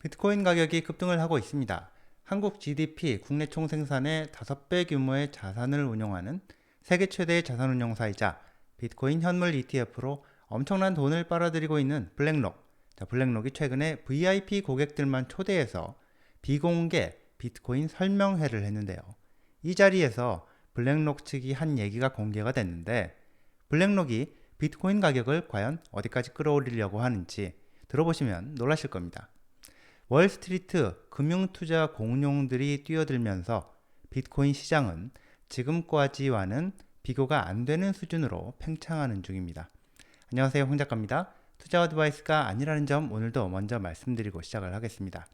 비트코인 가격이 급등을 하고 있습니다. 한국 GDP 국내 총생산의 5배 규모의 자산을 운용하는 세계 최대의 자산운용사이자 비트코인 현물 ETF로 엄청난 돈을 빨아들이고 있는 블랙록. 자, 블랙록이 최근에 VIP 고객들만 초대해서 비공개 비트코인 설명회를 했는데요. 이 자리에서 블랙록 측이 한 얘기가 공개가 됐는데 블랙록이 비트코인 가격을 과연 어디까지 끌어올리려고 하는지 들어보시면 놀라실 겁니다. 월스트리트 금융투자 공룡들이 뛰어들면서 비트코인 시장은 지금까지와는 비교가 안 되는 수준으로 팽창하는 중입니다. 안녕하세요. 홍 작가입니다. 투자 어드바이스가 아니라는 점 오늘도 먼저 말씀드리고 시작을 하겠습니다.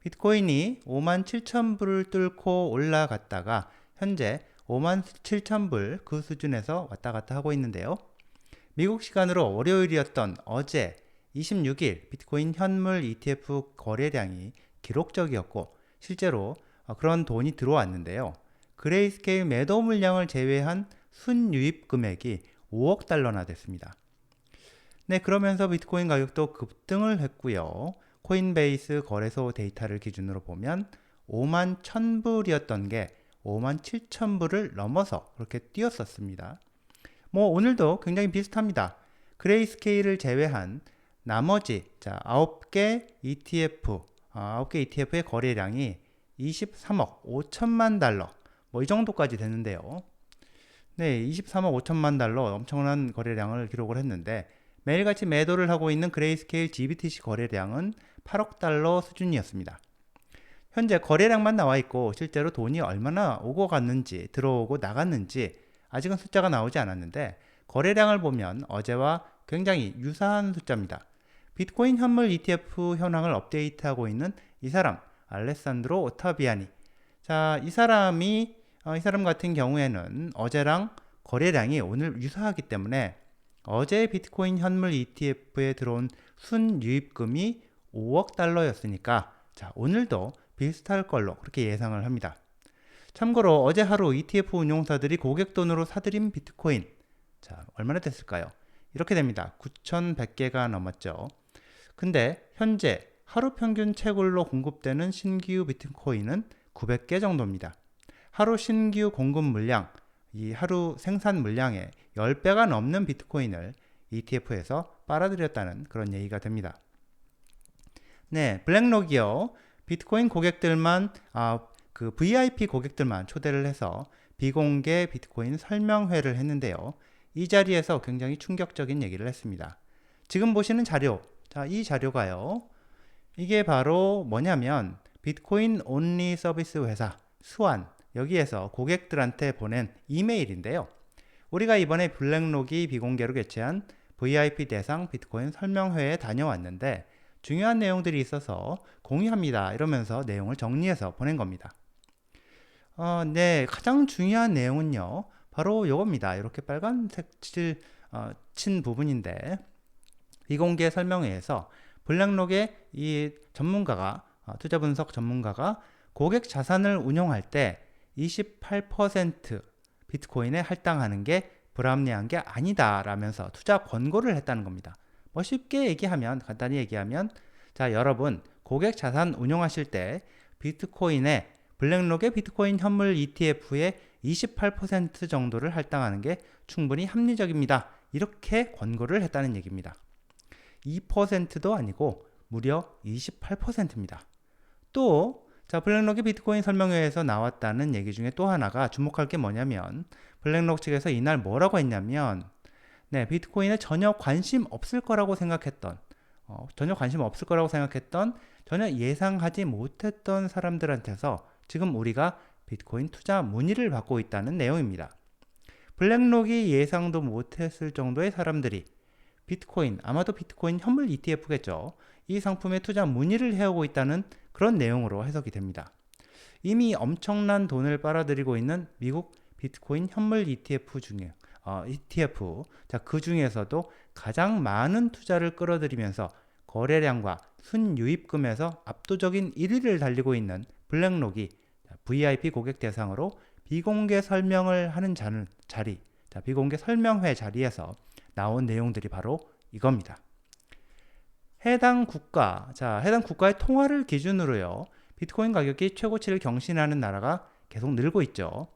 비트코인이 5만 7천 불을 뚫고 올라갔다가 현재 5만 7천 불 그 수준에서 왔다 갔다 하고 있는데요. 미국 시간으로 월요일이었던 어제 26일 비트코인 현물 ETF 거래량이 기록적이었고 실제로 어, 그런 돈이 들어왔는데요. 그레이스케일 매도 물량을 제외한 순유입 금액이 5억 달러나 됐습니다. 네, 그러면서 비트코인 가격도 급등을 했고요. 코인베이스 거래소 데이터를 기준으로 보면 5만 1000불이었던 게 5만 7000불을 넘어서 그렇게 뛰었었습니다. 뭐 오늘도 굉장히 비슷합니다. 그레이스케일을 제외한 나머지 자 9개 ETF 아, 9개 ETF의 거래량이 23억 5천만 달러 뭐 이 정도까지 되는데요. 네, 23억 5천만 달러 엄청난 거래량을 기록을 했는데 매일같이 매도를 하고 있는 그레이스케일 GBTC 거래량은 8억 달러 수준이었습니다. 현재 거래량만 나와 있고 실제로 돈이 얼마나 오고 갔는지 들어오고 나갔는지 아직은 숫자가 나오지 않았는데 거래량을 보면 어제와 굉장히 유사한 숫자입니다. 비트코인 현물 ETF 현황을 업데이트하고 있는 이 사람 알레산드로 오타비아니. 자, 이 사람이 어, 이 사람 같은 경우에는 어제랑 거래량이 오늘 유사하기 때문에 어제 비트코인 현물 ETF에 들어온 순 유입금이 5억 달러였으니까 자, 오늘도 비슷할 걸로 그렇게 예상을 합니다. 참고로 어제 하루 ETF 운용사들이 고객 돈으로 사들인 비트코인 자, 얼마나 됐을까요? 이렇게 됩니다. 9,100개가 넘었죠. 근데 현재 하루 평균 채굴로 공급되는 신규 비트코인은 900개 정도입니다. 하루 신규 공급 물량, 이 하루 생산 물량의 10배가 넘는 비트코인을 ETF에서 빨아들였다는 그런 얘기가 됩니다. 네, 블랙록이요. 비트코인 고객들만 아, 그 VIP 고객들만 초대를 해서 비공개 비트코인 설명회를 했는데요. 이 자리에서 굉장히 충격적인 얘기를 했습니다. 지금 보시는 자료, 자, 이 자료가요. 이게 바로 뭐냐면 비트코인 온리 서비스 회사 수완 여기에서 고객들한테 보낸 이메일인데요. 우리가 이번에 블랙록이 비공개로 개최한 VIP 대상 비트코인 설명회에 다녀왔는데 중요한 내용들이 있어서 공유합니다. 이러면서 내용을 정리해서 보낸 겁니다. 어, 네, 가장 중요한 내용은요. 바로 이겁니다. 이렇게 빨간색 칠, 어, 친 부분인데 비공개 설명회에서 블랙록의 이 전문가가 어, 투자 분석 전문가가 고객 자산을 운용할 때 28% 비트코인에 할당하는 게 불합리한 게 아니다라면서 투자 권고를 했다는 겁니다. 뭐 쉽게 얘기하면 간단히 얘기하면 자 여러분 고객 자산 운용하실 때 비트코인에 블랙록의 비트코인 현물 ETF에 28% 정도를 할당하는 게 충분히 합리적입니다. 이렇게 권고를 했다는 얘기입니다. 2%도 아니고 무려 28%입니다. 또, 자, 블랙록의 비트코인 설명회에서 나왔다는 얘기 중에 또 하나가 주목할 게 뭐냐면, 블랙록 측에서 이날 뭐라고 했냐면, 네, 비트코인에 전혀 관심 없을 거라고 생각했던, 어, 전혀 관심 없을 거라고 생각했던, 전혀 예상하지 못했던 사람들한테서 지금 우리가 비트코인 투자 문의를 받고 있다는 내용입니다. 블랙록이 예상도 못했을 정도의 사람들이 비트코인, 아마도 비트코인 현물 ETF겠죠. 이 상품에 투자 문의를 해오고 있다는 그런 내용으로 해석이 됩니다. 이미 엄청난 돈을 빨아들이고 있는 미국 비트코인 현물 ETF 중에 어, ETF 자 그 중에서도 가장 많은 투자를 끌어들이면서 거래량과 순유입금에서 압도적인 1위를 달리고 있는 블랙록이 VIP 고객 대상으로 비공개 설명을 하는 자리, 자, 비공개 설명회 자리에서 나온 내용들이 바로 이겁니다. 해당 국가, 자, 해당 국가의 통화를 기준으로요. 비트코인 가격이 최고치를 경신하는 나라가 계속 늘고 있죠.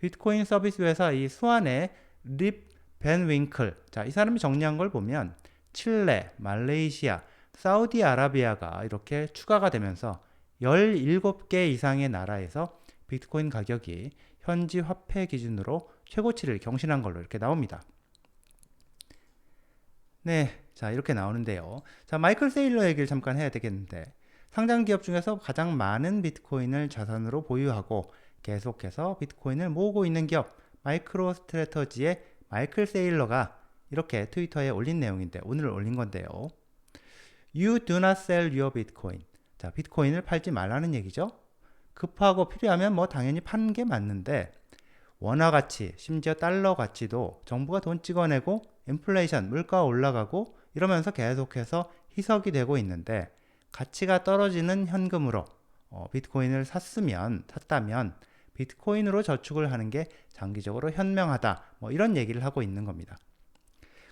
비트코인 서비스 회사 이 수완의 립 벤윙클. 자, 이 사람이 정리한 걸 보면 칠레, 말레이시아, 사우디아라비아가 이렇게 추가가 되면서 17개 이상의 나라에서 비트코인 가격이 현지 화폐 기준으로 최고치를 경신한 걸로 이렇게 나옵니다. 네, 자 이렇게 나오는데요. 자 마이클 세일러 얘기를 잠깐 해야 되겠는데 상장 기업 중에서 가장 많은 비트코인을 자산으로 보유하고 계속해서 비트코인을 모으고 있는 기업 마이크로 스트레터지의 마이클 세일러가 이렇게 트위터에 올린 내용인데 오늘 올린 건데요. You do not sell your Bitcoin. 자, 비트코인을 팔지 말라는 얘기죠. 급하고 필요하면 뭐 당연히 파는 게 맞는데 원화 가치, 심지어 달러 가치도 정부가 돈 찍어내고 인플레이션, 물가 올라가고 이러면서 계속해서 희석이 되고 있는데 가치가 떨어지는 현금으로 어, 비트코인을 샀으면 샀다면 비트코인으로 저축을 하는 게 장기적으로 현명하다. 뭐 이런 얘기를 하고 있는 겁니다.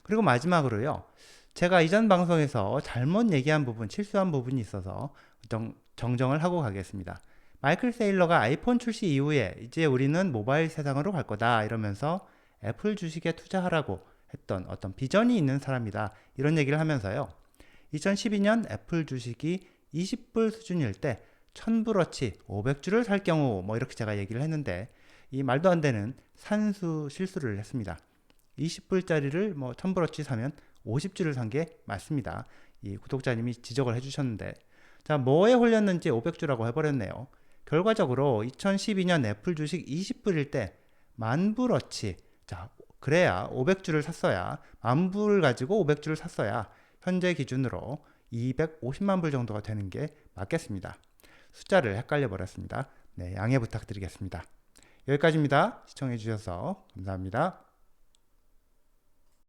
그리고 마지막으로요. 제가 이전 방송에서 잘못 얘기한 부분, 실수한 부분이 있어서 정, 정정을 하고 가겠습니다. 마이클 세일러가 아이폰 출시 이후에 이제 우리는 모바일 세상으로 갈 거다 이러면서 애플 주식에 투자하라고 했던 어떤 비전이 있는 사람이다. 이런 얘기를 하면서요. 2012년 애플 주식이 20불 수준일 때 1000불어치 500주를 살 경우 뭐 이렇게 제가 얘기를 했는데 이 말도 안 되는 산수 실수를 했습니다. 20불짜리를 뭐 1000불어치 사면 50주를 산 게 맞습니다. 이 구독자님이 지적을 해주셨는데 자 뭐에 홀렸는지 500주라고 해버렸네요. 결과적으로 2012년 애플 주식 20불일 때 만불어치 자 그래야 500주를 샀어야 만불 가지고 500주를 샀어야 현재 기준으로 250만 불 정도가 되는 게 맞겠습니다. 숫자를 헷갈려 버렸습니다. 네, 양해 부탁드리겠습니다. 여기까지입니다. 시청해 주셔서 감사합니다.